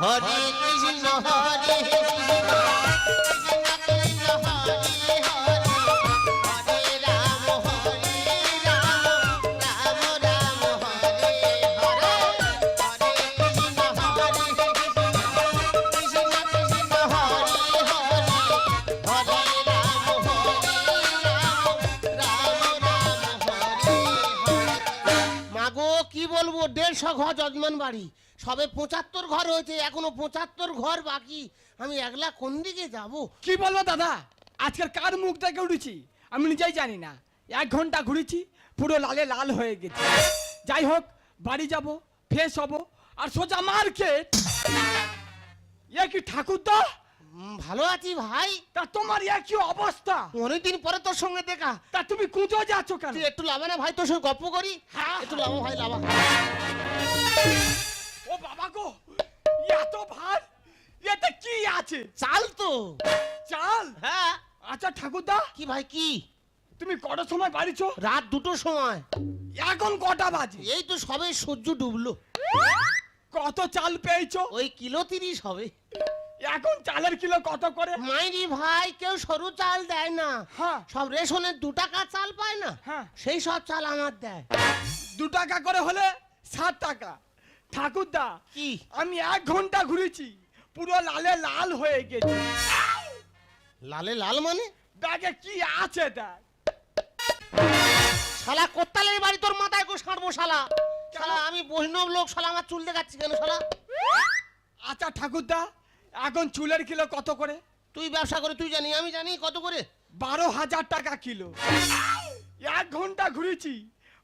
হরে কৃষ্ণ কৃষ্ণ কৃষ্ণ। কৃষ্ণ কৃষ্ণ কৃষ্ণ কৃষ্ণ কৃষ্ণ কি বলব? দেড়শো ঘর যজমান বাড়ি সবে পঁচাত্তর ঘর হয়েছে এখনও পঁচাত্তর ঘর বাকি। আমি একলা কোন দিকে যাব? কি বলব দাদা? আজকের কার মুখ দেখে উঠেছি? আমি নিজেই জানি না। এক ঘণ্টা ঘুরেছি পুরো লালে লাল হয়ে গেছে। যাই হোক বাড়ি যাব ফ্রেশ হব আর সোজা মার্কেট। এ কি ঠাকুর দা? ভালো আছি ভাই। তা তোমার এ কি অবস্থা? অনেকদিন পরে তোর সঙ্গে দেখা। তা তুমি কুঁজো যাচ্ছ কেন? একটু লাভা না ভাই তোর সঙ্গে গপ্প করি। হ্যাঁ। একটু লাভা ভাই লাভা ও বাবা গো এত ভার এতে কি আছে? চাল তো। চাল? হ্যাঁ। আচ্ছা ঠাকুরদা। কি ভাই কি? তুমি কটার সময় বাড়িছো? রাত দুটোর সময়। এখন কটা বাজে? এই তো সবে সূর্য ডুবলো। কত চাল পেয়েছ? ওই কিলো তিরিশ হবে। এখন চালের কিলো কত করে? মাইরি ভাই কেউ সরু চাল দেয় না। হ্যাঁ। সব রেশনের দু টাকা চাল পায় না। হ্যাঁ। সেই সব চাল আমার দেয়। দু টাকা করে হলে ষাট টাকা। ঠাকুরদা কি? আমি এক ঘণ্টা ঘুরেছি পুরো লালে লাল হয়ে গেছে। লালে লাল মানে? ব্যাগে কি আছে দেখ। শালা কোত্তালের বাড়ি তোর মাথায় গো সারবো শালা। শালা আমি বৈষ্ণব লোক শালা আমার চুল দেখাচ্ছি কেন শালা? আচ্ছা ঠাকুরদা এখন চুলের কিলো কত করে? তুই ব্যবসা করে তুই জানি আমি জানি কত করে? বারো হাজার টাকা কিলো। এক ঘণ্টা ঘুরেছি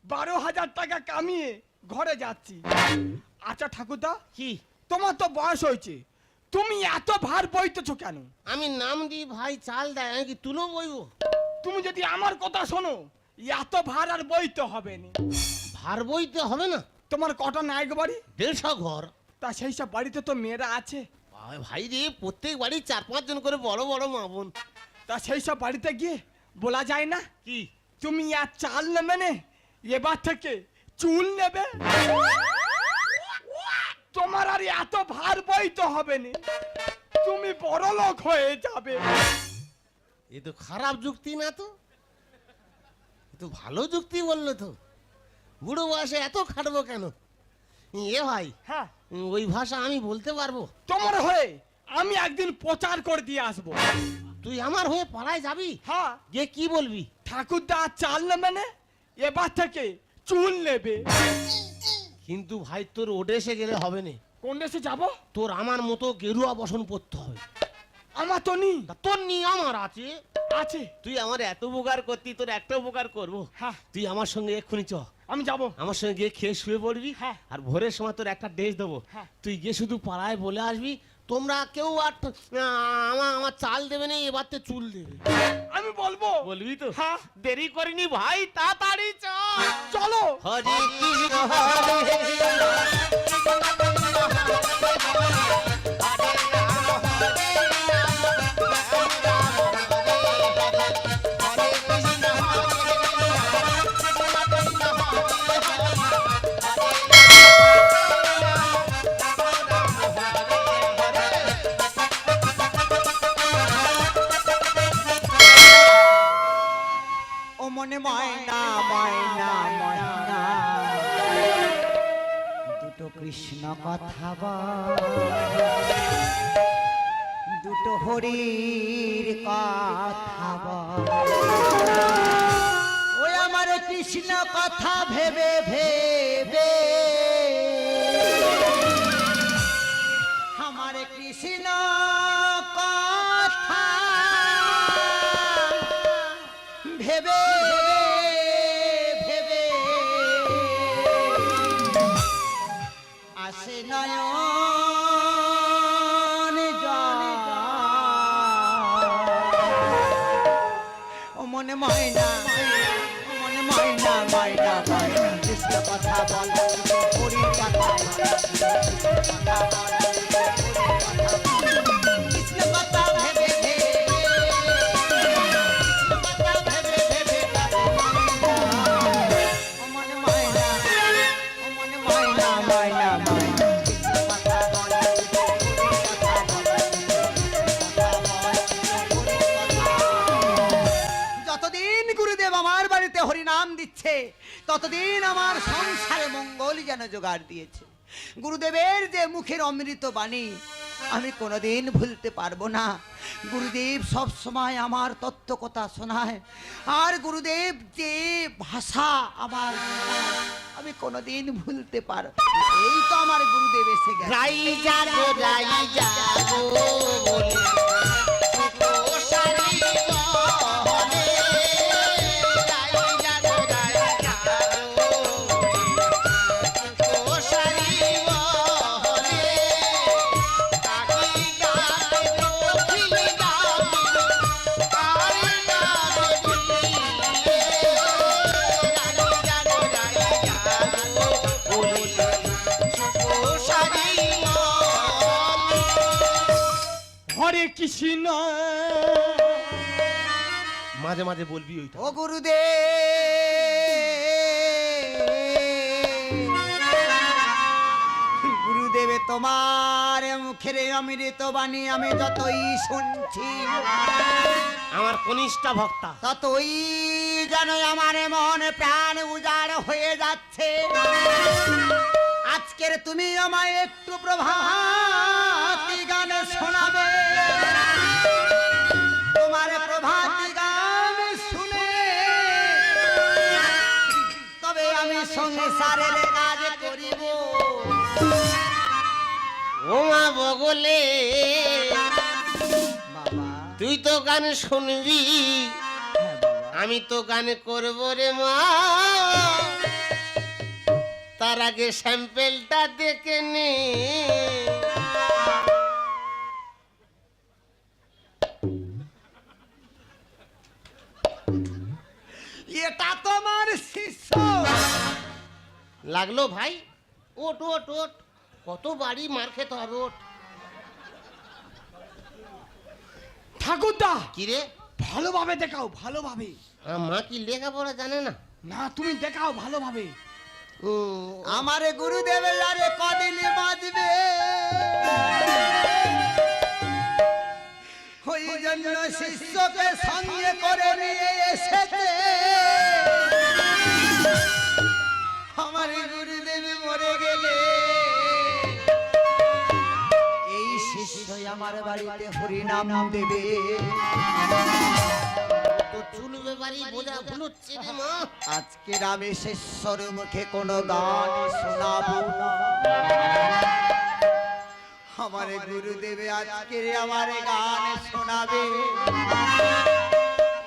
বারো হাজার টাকা কামিয়ে ঘরে যাচ্ছি। আচ্ছা ঠাকুরদা কি? তোমার তো বয়স হয়েছে। তুমি এত ভার বইতেছো কেন? আমি নাম দিই ভাই চাল দেয় আমি কি তুলো বইবো? তুমি যদি আমার কথা শোনো এত ভার আর বইতে হবে না। ভার বইতে হবে না? তোমার কটা নায়ক বাড়ি? দেড়শো ঘর। তা সেই সব বাড়িতে তো মেয়েরা আছে। ভাই রে প্রত্যেক বাড়ি চার পাঁচজন করে বড় বড় মা বোন। তা সেই সব বাড়িতে গিয়ে বলা যায় না? কি? তুমি আর চাল নেবে নে এবার থেকে চুল নেবে। তোমার আর এত ভার বইতে হবে না। তুমি বড় লোক হয়ে যাবে। এ তো খারাপ যুক্তি না তো? এ তো ভালো যুক্তি বলল তো। বুড়ো বয়সে এত খাটবো কেন? এ ভাই হ্যাঁ। ওই ভাষা আমি বলতে পারব? তোমার হয়ে আমি একদিন প্রচার করে দিয়ে আসব। তুই আমার হয়ে পাড়ায় যাবি? হ্যাঁ। গিয়ে কি বলবি? ঠাকুরদা আর চাল না এবার থেকে চুল নেবে। কিন্তু ভাই তোর ওডেসে গেলে হবে না। কোন দেশে যাব? তোর আমার মতো গেরুয়া বসন পড়তে হবে। আমার তো নি তা তোর নি আমার আছে। আছে। তুই আমার এত উপকার করতি তোর একটা উপকার করব। হ্যাঁ। তুই আমার সঙ্গে এক্ষুনি চ। আমি যাব। আমার সঙ্গে গিয়ে খেয়ে শুয়ে পড়বি। হ্যাঁ। আর ভোরের সময় তোর একটা ড্রেস দেবো। হ্যাঁ। তুই গিয়ে শুধু পাড়ায় বলে আসবি তোমরা কেউ আর তো- আমার আমার চাল দেবে না এবার তো চুল দেবে আমি বলব বলবি তো হ্যাঁ দেরি করিনি ভাই তাড়াতাড়ি চ চলো হরি কৃষ্ণ হরে ময়না ময়না ময়না। দুটো কৃষ্ণ কথা দুটো হরির কথা ওই আমার কৃষ্ণ কথা ভেবে ভেবে মনে ময়না মনে ময়না ময়না ময়না কৃষ্ণ কথা বল হরির কথা বল কথা বল। ততদিন আমার সংসারে মঙ্গল যেন জোগাড় দিয়েছে, গুরুদেবের যে মুখের অমৃত বাণী, আমি কোনোদিন ভুলতে পারব না। গুরুদেব সব সময় আমার তত্ত্ব কথা শোনায়, আর গুরুদেব যে ভাষা আমার, আমি কোনোদিন ভুলতে পারব এই তো আমার গুরুদেব এসে গেছে। কৃষ্ণ মাঝে মাঝে বলবি ওইটা। ও গুরুদেব। গুরুদেবে তোমার মুখের অমৃত বাণী আমি যতই শুনছি আমার কনিষ্ঠা ভক্তা। ততই যেন আমার মন প্রাণ উজাড় হয়ে যাচ্ছে। আজকের তুমি আমায় একটু প্রভাতি গান শোনাবে। তোমার প্রভাতি গান শুনে তবে আমি সংসারের কাজ করিব। ওমা বগলে তুই তো গান শুনবি হ্যাঁ আমি তো গান করব রে মা। তার আগে স্যাম্পেলটা দেখে নে। এটা তোমার শিষ্য। লাগল ভাই? ওট ওট ওট। কত বাড়ি মার খেতে হবে ওট। ঠাকুরদা! কিরে? ভালোভাবে দেখাও ভালোভাবে। মা কি লেখাপড়া জানে না? না তুমি দেখাও ভালোভাবে। আমার গুরুদেব আরে কদিন বাজবে ওই জন্য শিষ্যকে সঙ্গে করে নিয়ে এসেছে। আমার বাড়িতে হরিনাম দেবে। তো চুলবে বাড়ি বোঝা ভুলুচ্ছে রে মা। আজকের আমি শিষ্যর মুখে কোনো গান শোনাবো আমার গুরুদেবে আজকের আমার গান শোনাবে।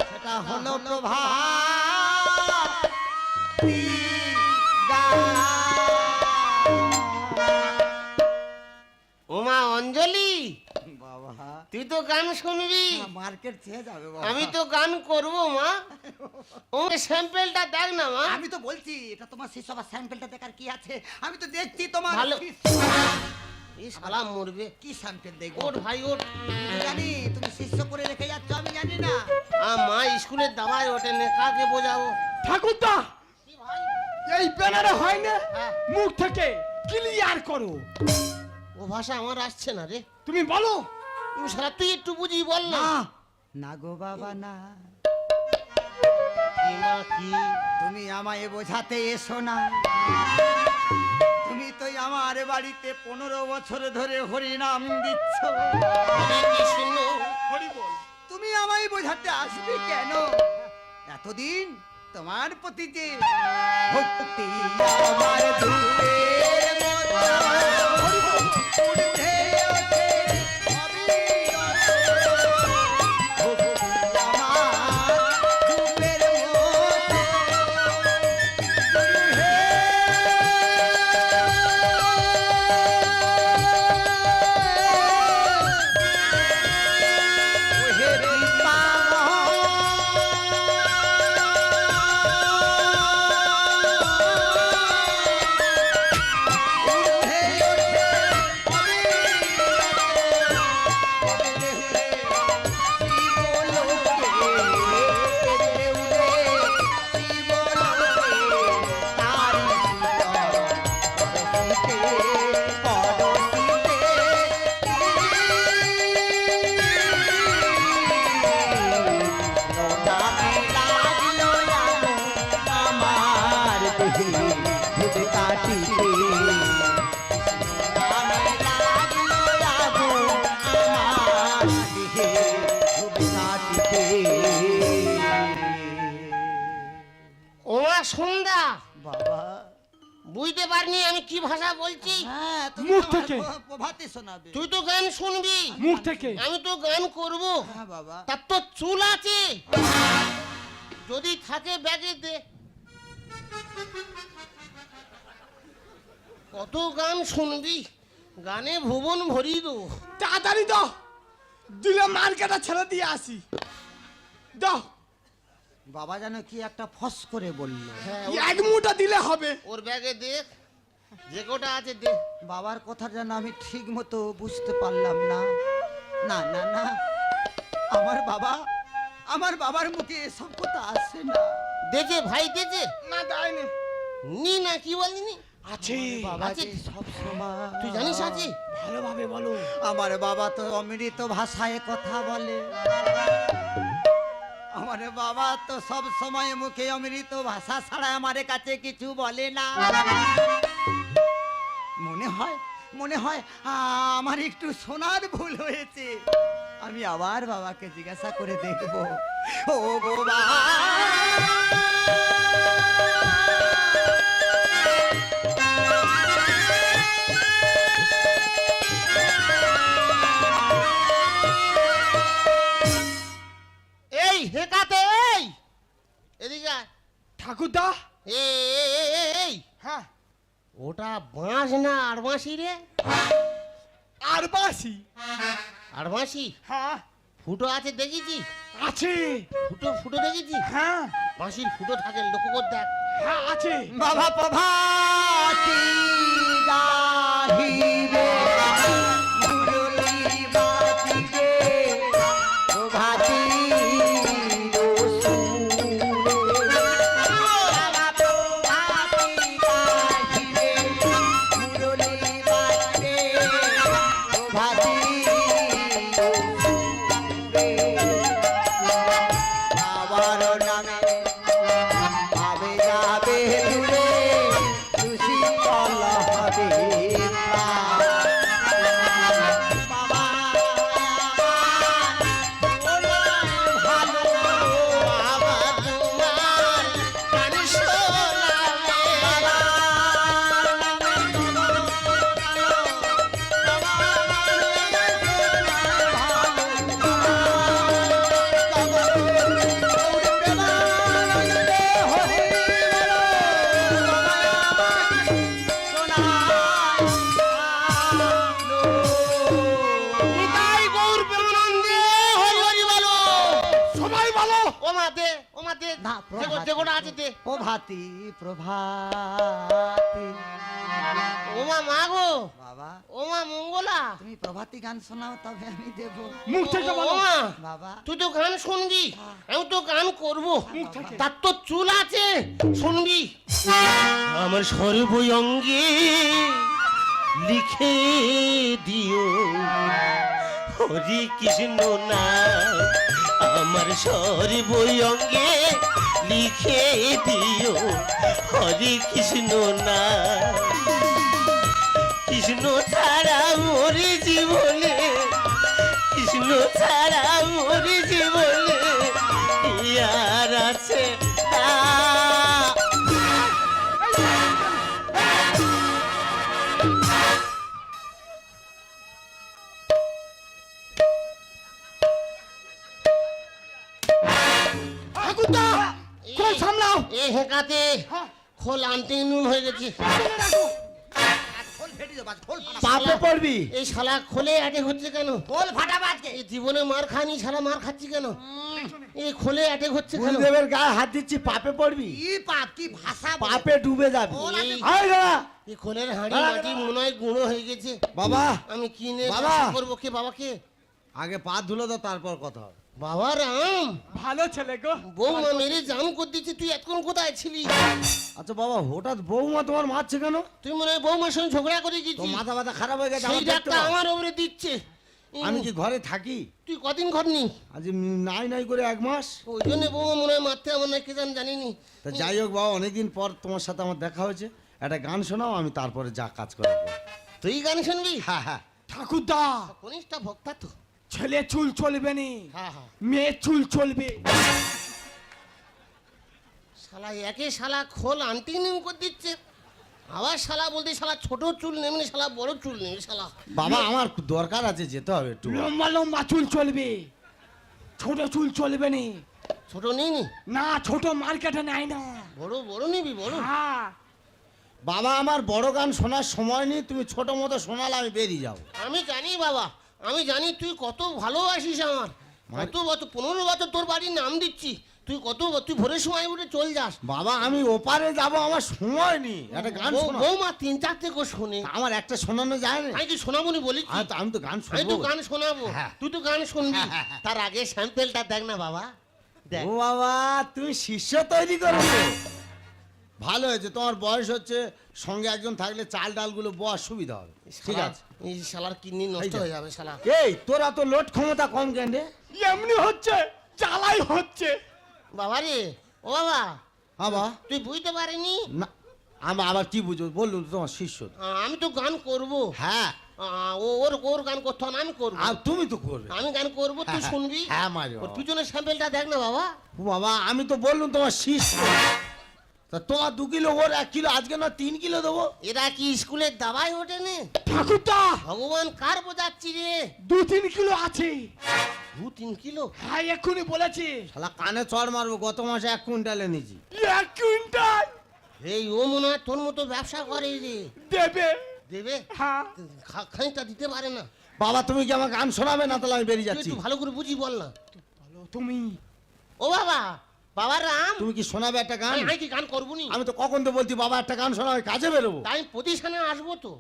সেটা হলো প্রভাতি। গান। ওমা অঞ্জলি। বাবা। তুই তো গান শুনবি। মার্কেট ছেয়ে যাবে বাবা। আমি তো গান করব মা। ও স্যাম্পেলটা দেখ না মা। আমি তো বলছি এটা তোমার বা স্যাম্পেলটা দেখার কি আছে? আমি তো দেখছি তোমার। ভালো। এই শালা মরবে। কি স্যাম্পেল দেখব? ওর ভাই ওর জানি তুমি শিষ্য করে রেখে যাচ্ছ আমি জানি না। আ মা স্কুলের দাবায় ওঠে নে কাকে বোঝাবো? ঠাকুরদা! কি এই ব্যানারে হয় না হ্যাঁ। মুখ থেকে ক্লিয়ার করো। ও ভাষা আমার আসছে না রে। তুমি বলো। সারা তুই একটু বুঝি বল না। না। গো বাবা না। কি তুমি আমায় বোঝাতে এসো না। তুমি তো আমার বাড়িতে পনেরো বছর ধরে হরিনাম দিচ্ছ। তুমি আমায় বোঝাতে আসবে কেন? এতদিন তোমার প্রতি যে ভক্তি আমার প্রভাতে শোনাবে। তুই তো গান শুনবি। মুখ থেকে। আমি তো গান করব। হ্যাঁ বাবা। তার তো চুল আছে। যদি থাকে ব্যাগে দে। কত গান শুনবি। গানে ভুবন ভরি দো। তাড়াতাড়ি দাও দিলে মার্কেটে ছেড়ে দিয়ে আসি। দাও বাবা যেন কি একটা ফস করে বলল। হ্যাঁ এক মুঠা দিলে হবে। ওর ব্যাগে দে। যে কোটা আছে দে। বাবার কথা যেন আমি ঠিক মতো বুঝতে পারলাম না। না না না। আমার বাবা আমার বাবার মুখে এসব কথা আসে না। দেখে ভাই দেখে না দেয়নি। নি না কি বলিনি? আছে। বাবা আছে। যে সব সময় তুই জানিস আছে? ভালোভাবে বলো। আমার বাবা তো অমৃত ভাষায় কথা বলে। আমার বাবা তো সব সময় মুখে অমৃত ভাষা ছাড়া আমার কাছে কিছু বলে না। মনে হয় মনে হয় আমার একটু শোনার ভুল হয়েছে। আমি আবার বাবাকে জিজ্ঞাসা করে দেখব। ও বাবা এই হেকাতে এই! এদিকে ঠাকুরদা? এই, এই, এই, এই, এই হ্যাঁ ওটা বাঁশ না আরবাসি রে? আরবাসি আরবাসি হ্যাঁ। ফুটো আছে দেখেছি? আছে। ফুটো ফুটো দেখেছি? হ্যাঁ। বাঁশির ফুটো থাকে লক্ষ্য কর দেখ। হ্যাঁ আছে। বাবা প্রভাতি গাহিবে যে আছে দে। প্রভাতি প্রভাতি। ও মা মা গো। বাবা। ও মা মঙ্গলা। তুমি প্রভাতি গান শোনাও তবে আমি দেব। মুখ থেকে বলো। মা বাবা। তুই তো গান শুনবি আমি তো গান করব। মুখ থেকে। তার তো চুল আছে শুনবি। আমার সর্বঙ্গে লিখে দিও। হরি কৃষ্ণ নাম। আমার সর্বঙ্গে লিখে দিও হরি কৃষ্ণ না কৃষ্ণ ছাড়া মরে জীবনে, কৃষ্ণ ছাড়া মরে জীবনে ইয়ার আছে না। খোল আনতে নুন হয়ে গেছে। খোল ফেটে দেবো খোল পাপে পড়বি। এই শালা খোলে হচ্ছে কেন? খোল এই জীবনে মার খানি শালা মার খাচ্ছি কেন? এই খোলে হচ্ছে কেন? গুরুদেবের গায়ে হাত দিচ্ছি পাপে পড়বি। কি পাপ কি ভাষা বলে? পাপে ডুবে যাবি। এই- খোলের হাঁড়ি দাঁড়া, মাটি মনে হয় গুঁড়ো হয়ে গেছে। বাবা। আমি কিনে বাবা! করব কে বাবাকে? আগে পা ধুলো তো তারপর কথা হবে। বাবা রাম। ভালো ছেলে গো। বৌমা মেরে জাম করে দিচ্ছে তুই এতক্ষণ কোথায় ছিলি? আচ্ছা বাবা হঠাৎ বৌমা তোমার মারছে কেন? তুই মনে হয় বৌমার সঙ্গে ঝগড়া করে গেছিস? মাথা মাথা খারাপ হয়ে গেছে সেই ডাক্তার আমার ওপরে দিচ্ছে। আমি কি ঘরে থাকি? তুই কদিন ঘর নি আজ নাই নাই করে এক মাস। ওই জন্য বৌমা মনে হয় মারতে আমার না কে জান জানিনি। তা যাই হোক বাবা অনেকদিন পর তোমার সাথে আমার দেখা হয়েছে। একটা গান শোনাও আমি তারপরে যা কাজ করে দেবো। তুই গান শুনবি? হ্যাঁ হ্যাঁ। ঠাকুরদা! কনিষ্ঠা ভক্তা তো। ছেলে চুল চলবে নি হ্যাঁ হ্যাঁ। মেয়ে চুল চলবে। শালা একে শালা খোল আন্টি নিউ করে দিচ্ছে। আবার শালা বলতে শালা ছোট চুল নেমনি শালা বড় চুল নেমনি শালা। বাবা আমার দরকার আছে যেতে হবে একটু। লম্বা লম্বা চুল চলবে। ছোট চুল চলবে নি। ছোট নেই নি? না ছোট মার্কেটে নেয় না। বড় বড় নিবি বড়? হ্যাঁ। বাবা আমার বড় গান শোনার সময় নেই তুমি ছোট মতো শোনালে আমি বেরিয়ে যাব। আমি জানি বাবা আমি জানি তুই কত ভালোবাসিস আমার। কত বছর পনেরো বছর তোর বাড়ির নাম দিচ্ছি। তুই কত তুই ভোরের সময় উঠে চল যাস। বাবা আমি ওপারে যাব আমার সময় নেই। একটা গান শোনা। বৌমা তিন চারটে করে শোনে। আমার একটা শোনানো যায় না? আমি কি শোনাবো নি বলি আমি তো- গান আমি তো গান শোনাবো। হ্যাঁ। তুই তো গান শুনবি। হ্যাঁ, হ্যাঁ। তার আগে স্যাম্পেলটা দেখ না বাবা। দেখ। ও বাবা তুমি শিষ্য তৈরি করবে ভালো হয়েছে। তোমার বয়স হচ্ছে সঙ্গে একজন থাকলে চাল ডালগুলো বওয়ার সুবিধা হবে। ঠিক আছে? এই শালার কিডনি নষ্ট হয়ে যাবে শালা। এই তোরা তো লোড ক্ষমতা কম কেন রে? এমনি হচ্ছে জ্বালাই হচ্ছে। বাবা রে ও বাবা। বাবা। তুই বুঝতে পারিনি? না আমার আবার কি বুঝো তো তোমার শিষ্য। আমি তো গান করব। হ্যাঁ। ও ওর ওর গান করতে না, আমি করব। আর তুমি তো করবে। আমি গান করব তুই হ্যাঁ, শুনবি। হ্যাঁ, মারি ওর। পিছনের স্যাম্পেলটা দেখ না বাবা। ও বাবা আমি তো বললুম তোমার শিষ্য। তা তোমার দু কিলো ওর এক কিলো আজকে না তিন কিলো দেবো। এরা কি স্কুলের দাবাই ওঠে নে ঠাকুরটা ভগবান কার বোঝাচ্ছি রে? দু তিন কিলো আছে। দু তিন কিলো? হ্যাঁ এক্ষুনি বলেছি। শালা কানে চড় মারবো গত মাসে এক কুইন্টাল এনেছি। এক কুইন্টাল? এই ও মনে হয় তোর মতো ব্যবসা করে রে। দেবে? দেবে? হ্যাঁ। খানিকটা দিতে পারে না। বাবা তুমি কি আমার গান শোনাবে না তাহলে আমি বেরিয়ে যাচ্ছি? একটু ভালো করে বুঝি বল না। বলো তুমি। ও বাবা বাবা রাম। তুমি কি শোনাবে একটা গান? আমি আমি কি গান করব নি আমি তো কখন তো বলছি বাবা একটা গান শোনাবে কাজে বেরোবো। তাই প্রতিষ্ঠানে আসব তো।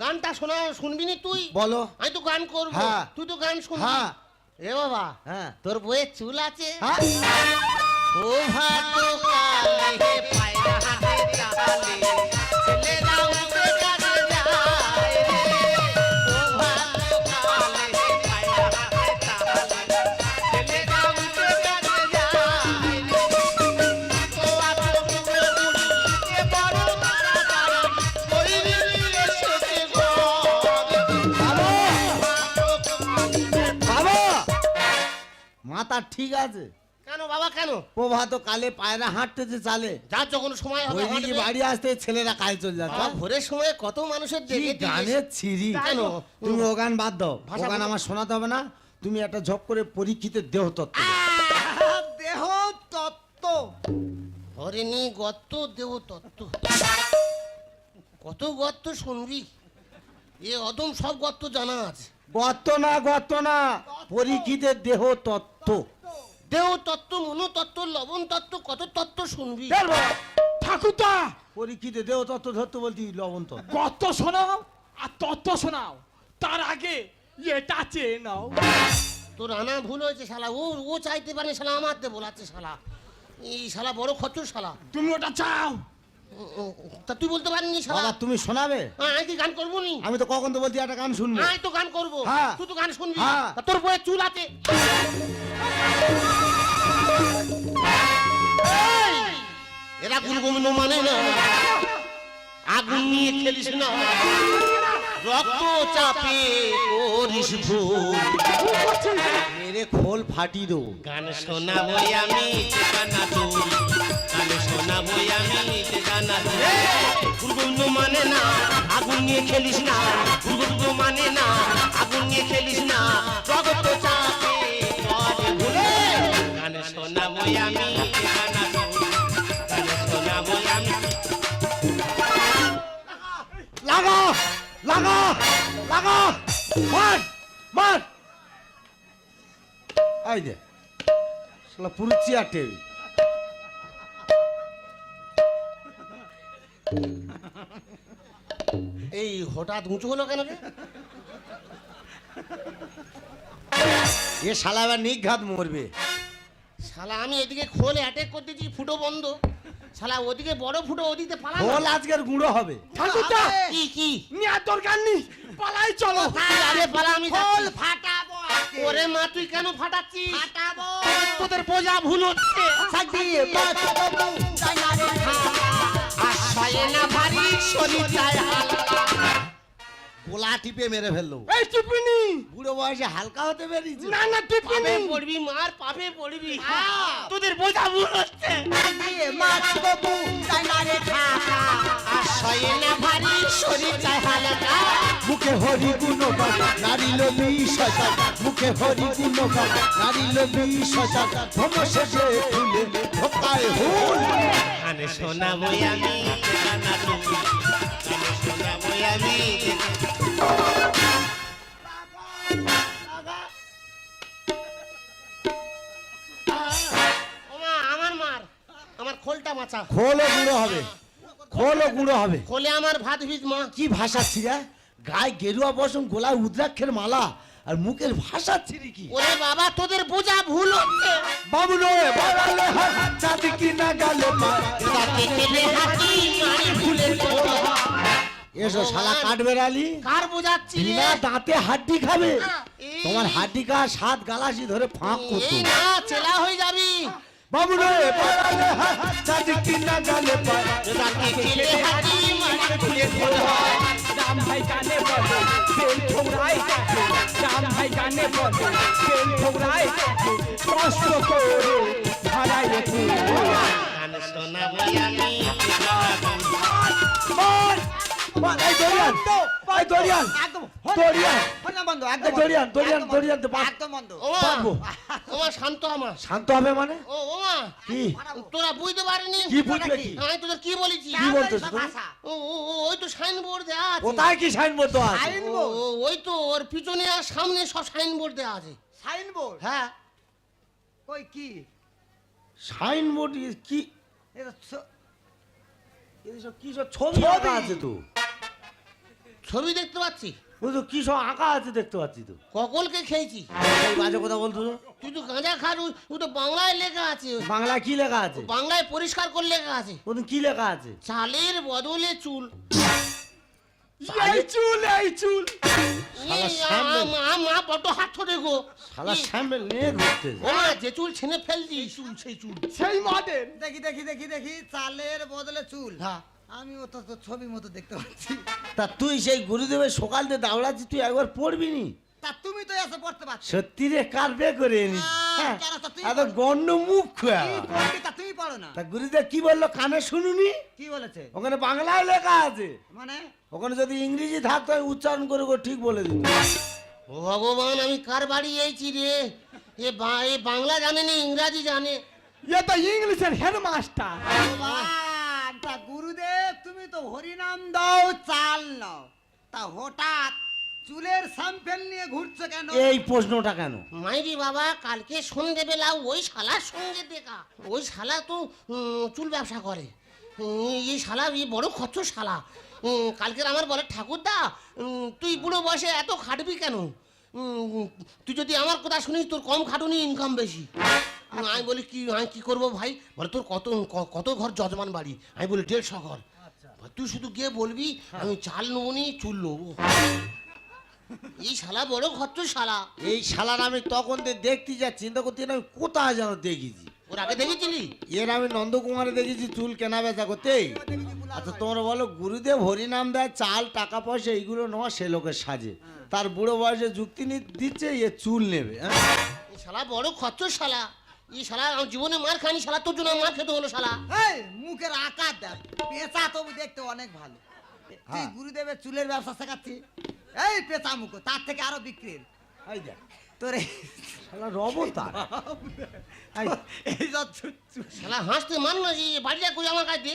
গানটা শোনা শুনবি নি তুই? বলো। আমি তো গান করব। হ্যাঁ। তুই তো গান শুনবি। হ্যাঁ। এ বাবা হ্যাঁ। তোর বইয়ের চুল আছে? হ্যাঁ। ও ভাত পায়রা ঠিক আছে। কেন বাবা কেন? প্রভাত কালে পায়রা হাঁটতেছে চালে। যা যখন সময় হবে। বাড়ি আসতে ছেলেরা কাজে চলে যাচ্ছে। ভোরের সময় কত মানুষের দেখে গানের ছিরি। কেন? তুমি ও গান বাদ দাও। ও গান আমার শোনাতে হবে না। তুমি একটা ঝপ করে পরীক্ষিতের দেহ তত্ত্ব। দেহ তত্ত্ব হরিণী গত্ত দেহ তত্ত্ব কত গত্ত শুনবি? এ অদম সব গত্ত জানা আছে। গর্ত না গর্ত না। পরীক্ষিতের দেহ তত্ত্ব দেহ তত্ত্ব মনোতত্ত্ব লবণ তত্ত্ব কত তত্ত্ব শুনবি? ঠাকুরদা! পরীক্ষিতে দেহ তত্ত্ব ধরতে বলছি লবণ তত্ত্ব। গত শোনাও আর তত্ত্ব শোনাও তার আগে এটা চেয়ে নাও। তোর আনা ভুল হয়েছে শালা ও ও চাইতে পারে শালা আমার দে বলাচ্ছে শালা। এই শালা বড় খচুর শালা। তুমি ওটা চাও। তা তুই বলতে পারিনি বাবা তুমি শোনাবে? হ্যাঁ, আমি কি গান করব নি আমি তো কখন তো বলছি একটা গান শুনব। আমি তো গান করব। হ্যাঁ। তুই তো গান শুনবি। হ্যাঁ। তোর পরে চুল আছে। এরা গুলগুমনো মানে না। আগুন নিয়ে খেলিস না। রক্ত চাপে করিস ভুল মেরে খোল ফাটি দো। গান শোনাবই আমি ঠিকানা তুই গান শোনাবই আমি ঠিকানা তুই মানে না আগুন নিয়ে খেলিস না। গুলগুমনো মানে না এই দে শালা পুরো চেয়ার টেবিল এই হঠাৎ উঁচু হলো কেন এ শালা এবার নিঘাত মরবে। শালা আমি এদিকে খোল অ্যাটাক করতেছি ফুটো বন্ধ। শালা ওদিকে বড় ফুটো ওদিকে পালা খোল আজকের গুঁড়ো হবে। ঠাকুরদা কি কি? নিয়া দরকার নেই পালাই চলো। আরে পালা আমি বল যাচ্ছি। ফাটাবো আজকে। ওরে মা তুই কেন ফাটাচ্ছিস? ফাটাবো। তোদের বোঝা ভুল হচ্ছে। সাজিয়ে বাঁচাবো আশ্রয়ে না ভারী শরীর চায় হালকা কোলা টিপে মেরে ফেলল। এই টিপিনি। বুড়ো বয়সে হালকা হতে পেরেছি। না না টিপিনি। পাপে পড়বি মার পাপে পড়বি। তোদের বোঝা ভুল হচ্ছে। তবু তাই না রে ঠাকা শয়ে না ভারী শরীর চাই হালকা। মুখে হরি গুণগান নারী লোভী শয়তান। মুখে হরি গুণগান নারী লোভী শয়তান। ধম শেষে ফুলে ধোকায় হুল। কানে শোনাবই আমি না তুমি কানে শোনাবই আমি খোলটা মাচা খোলও গুঁড়ো হবে। খোলও গুঁড়ো হবে। খোলে আমার ভাত ভিজ মা। কি ভাষা ছিরা গায়ে গেরুয়া বসন গোলায় উদ্রাক্ষের মালা আর মুখের ভাষা ছিরি কি? ওরে বাবা তোদের বোঝা ভুল হচ্ছে। বাবু নয় বাড়ালে হাত চাঁদি কি না গালে পায়। তাকে কেটে হাতি মারি ভুলের কথা। এসো শালা কাঠ বেড়ালি কার বোঝাচ্ছি রে? বিনা দাঁতে হাড্ডি খাবে। তোমার হাড্ডি কা সাত গালাসি ধরে ফাঁক করতো। না চেলা হয়ে যাবি। বাবু নয় বাড়ালে হাত চাঁদি কি না গালে পায়। তাকে কেটে হাতি মারি ভুলের কথা। রাম ভাই গানে বলে তেল ঠোকরাই কাকে? রাম ভাই গানে বলে তেল ঠোকরাই কাকে? কষ্ট করে হারাই একটু কানে শোনাবই আমি মার! শান্ত হবে মানে? তোরা বুঝতে পারিনি? কি কি? আমি তোদের কি বলেছি? কি ওই তো সাইনবোর্ড আছে। কোথায় কি সাইনবোর্ড তো আছে? ও, ও, ওই তো ওর পিছনে আর সামনে সব সাইনবোর্ড দেওয়া আছে। সাইনবোর্ড হ্যাঁ। কই কি? সাইনবোর্ড কি? এটা কি সব ছবি আছে তো? ছবি দেখতে পাচ্ছি ওই তো কি সব আঁকা আছে দেখতে পাচ্ছি তো। ককলকে খেয়েছি। এই বাজে কথা বলতো তুই তো গাঁজা খাস ওই- ওই তো বাংলায় লেখা আছে। বাংলা কি লেখা আছে? বাংলায় পরিষ্কার করে লেখা আছে। ওদের কি লেখা আছে? চালের বদলে চুল। এই চুল এই চুল। শালা এই, সামনে। আ- মা মা বড্ড হাত দেখো শালা স্যাম্পল নিয়ে ঘুরতে ও যে। চুল ছেনে ফেলছি চুল সেই চুল সেই মডেল দেখি দেখি দেখি দেখি চালের বদলে চুল। হ্যাঁ। আমি ও তো তো ছবি মতো দেখতে পাচ্ছি। তা তুই সেই গুরুদেবের সকাল দিয়ে দাওড়াচ্ছি তুই একবার পড়বি নি? তা তুমি তো এসে পড়তে পারছ। সত্যি রে কার বে করে নি তুই এত গণ্ড মুখ তুমি পড়ো না। তা গুরুদেব কি বলল কানে শুনুনি? কি বলেছে? ওখানে বাংলায় লেখা আছে। মানে? ওখানে যদি ইংরেজি থাকতো আমি উচ্চারণ করে ঠিক বলে দিত ও ভগবান আমি কার বাড়ি এইছি রে? এ বা- এ বাংলা জানে না ইংরাজি জানে। এ তো ইংলিশের হেডমাস্টার। তুমি তো হরিনাম দাও চাল নাও। তা হঠাৎ চুলের স্যাম্পেল নিয়ে ঘুরছো কেন? এই প্রশ্নটা কেন? মাইরি বাবা কালকে সন্ধেবেলা ওই শালার সঙ্গে দেখা। ওই শালা তো উম, চুল ব্যবসা করে। উম, এই শালা এই বড় খচ্চ শালা। উম, কালকের আমার বলে ঠাকুরদা উম, তুই বুড়ো বয়সে এত খাটবি কেন? উম, তুই যদি আমার কথা শুনিস তোর কম খাটুনি ইনকাম বেশি। আমি বলি কি আমি কি করব ভাই? বলে তোর কত ক- কত ঘর যজমান বাড়ি? আমি বলি দেড়শো ঘর। তুই শুধু গিয়ে বলবি আমি চাল নেব নি চুল নেব। এই শালা বড় খচ্চ শালা। এই শালার আমি তখন দিয়ে দেখতে যা চিন্তা করতে আমি কোথায় যেন দেখেছি। ওর আগে দেখেছিলি? এর আমি নন্দকুমারে দেখেছি চুল কেনা বেচা করতে। আচ্ছা তোমরা বলো গুরুদেব হরিনাম দেয় চাল টাকা পয়সা এইগুলো নেওয়া সে লোকের সাজে। তার বুড়ো বয়সে যুক্তি দিচ্ছে এ চুল নেবে হ্যাঁ? শালা বড় খচ্চর শালা। এই শালা আমার জীবনে মার খানি শালা তোর জন্য মার খেতে হলো শালা। এই মুখের আকার দেখ পেঁচা তবু দেখতে অনেক ভালো। তুই হ্যাঁ। গুরুদেবের চুলের ব্যবসা শেখাচ্ছি। এই পেঁচা মুখ তার থেকে আরও বিক্রির। এই দেখ, তোরে শালা রব তার। এই, চু- শালা হাসতে মান না যে বাড়িটা করে আমার কাছে দে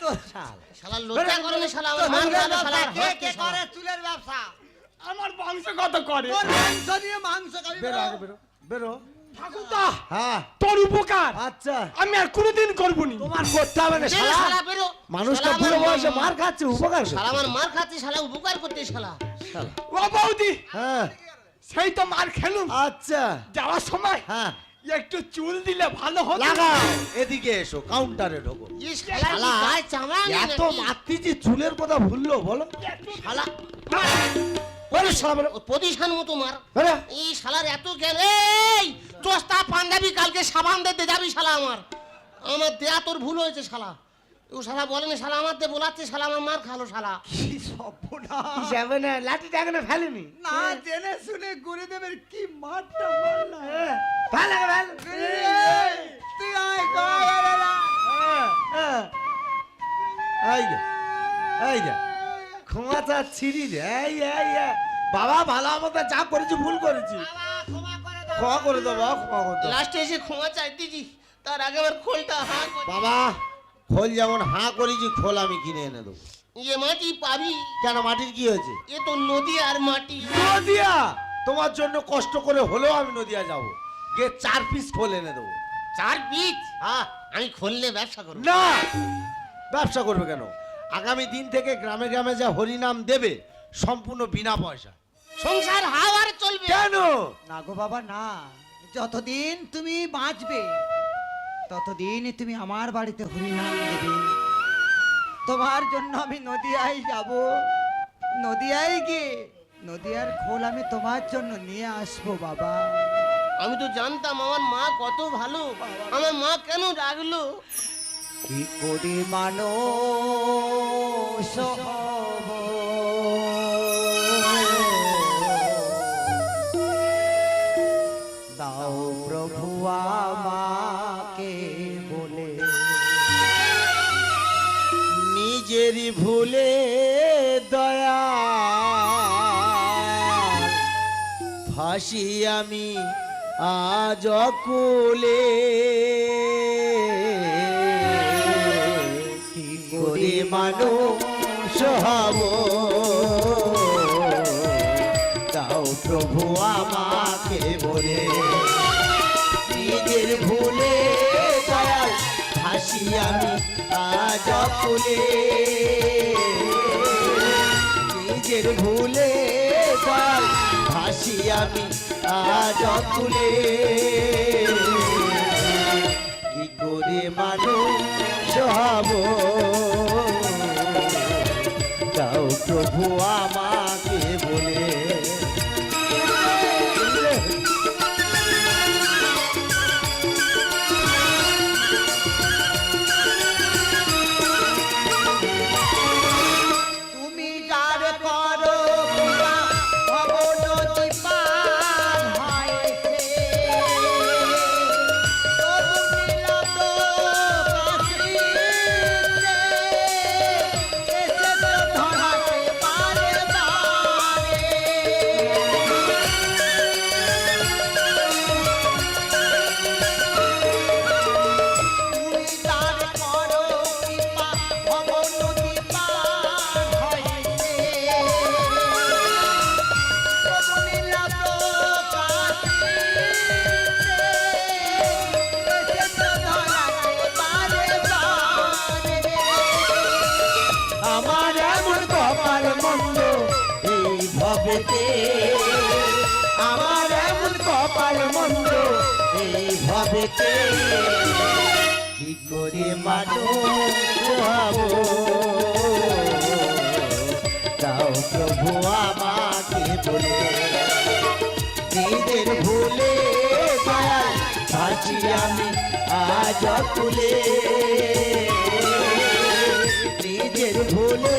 তোর শালা। শালা লজ্জা করে না শালা আমার চুলের শালা কে কে করে চুলের ব্যবসা? আমার বংশগত করে? তোর মাংস নিয়ে মাংস খাবি বেরো বেরো। বেরো। ঠাকুরদা হ্যাঁ। তোর উপকার। আচ্ছা। আমি আর কোনোদিন করব নি তোমার করতে হবে না শালা। শালা বেরো। মানুষটা বুড়ো বয়সে মার খাচ্ছে উপকার শালা আমার মার খাচ্ছে শালা উপকার করতে শালা। শালা। ও বৌদি হ্যাঁ। সেই তো মার খেলুম। আচ্ছা। যাওয়ার সময় হ্যাঁ। একটু চুল দিলে ভালো হতো। লাগাও এদিকে এসো কাউন্টারে ঢোকো। শালা চামড়া এত? মাতৃজি চুলের কথা ভুললো বলো। শালা। বলো শালা বলো। প্রতিষ্ঠান মতো মার বলো। এই শালার এত জ্ঞান এই তোস্তা পাঞ্জাবি কালকে সাবান দিতে যাবি শালা আমার। আমার দেয়া তোর ভুল হয়েছে শালা। ও শালা বলেনি শালা আমার দিয়ে বোলাচ্ছে শালা আমার মার খালো শালা। কি সর্বনাশ। যাবে না লাঠিটা এখনও ফেলেনি। না জেনে শুনে গুরুদেবের কি মারটা মারলা। ভালো ভালো তুই আয় গো, এই যে এই যে। ক্ষমাটা ছিড়ি রে এই এই এই। বাবা ভালো আমাকে যা করেছি ভুল করেছি। ক্ষমা করে দাও। বাবা ক্ষমা করে দাও। লাস্টে এসে ক্ষমা চাইতেছি তার আগে আমার খোলটা হাঁ করে- বাবা খোল যেমন হাঁ করেছি খোল আমি কিনে এনে দেবো। ইয়ে মাটি পাবি কেন মাটির কি হয়েছে? এ তো নদী আর মাটি। নদিয়া? তোমার জন্য কষ্ট করে হলেও আমি নদিয়া যাব। গিয়ে চার পিস খোল এনে দেবো। চার পিস হ্যাঁ। আমি খুললে ব্যবসা করব। না! ব্যবসা করবে কেন? আগামী দিন থেকে গ্রামে গ্রামে যা হরিনাম দেবে সম্পূর্ণ বিনা পয়সা। সংসার হাওয়ার চলবে। কেন? না গো বাবা না। যতদিন তুমি বাঁচবে ততদিন তুমি আমার বাড়িতে হরিনাম দেবে। তোমার জন্য আমি নদিয়ায় যাব। নদিয়ায় গিয়ে নদিয়ার খোল আমি তোমার জন্য নিয়ে আসব বাবা। আমি তো জানতাম আমার মা কত ভালো। আমার মা কেন রাগলো? কি করে মানুষ? দাও প্রভু আমাকে বলে। নিজেরই ভুলে দয়া। ফাঁসি আমি আজ কুলে করে মানুষ হব। দাও প্রভু আমাকে বলে, নিজের ভুলে দয়াল আমি আজ ফুলে নিজের ভুলে দয়াল হাসি আমি আজ ফুলে কি করে মানুষ হব? প্রভু আমাকে ভবেতে আমার এমন কপাল মন্দ, এই ভবেতে কি করে হব দাও প্রভু আমাকে বলে, নিজের ভুলে ভাসি আমি আজ কুলে নিজের ভুলে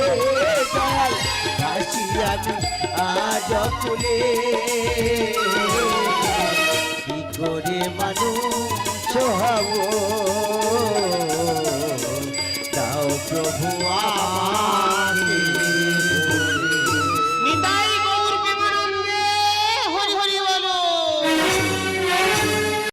আমি আজ কি করে মানুষ হব তাও প্রভু আমার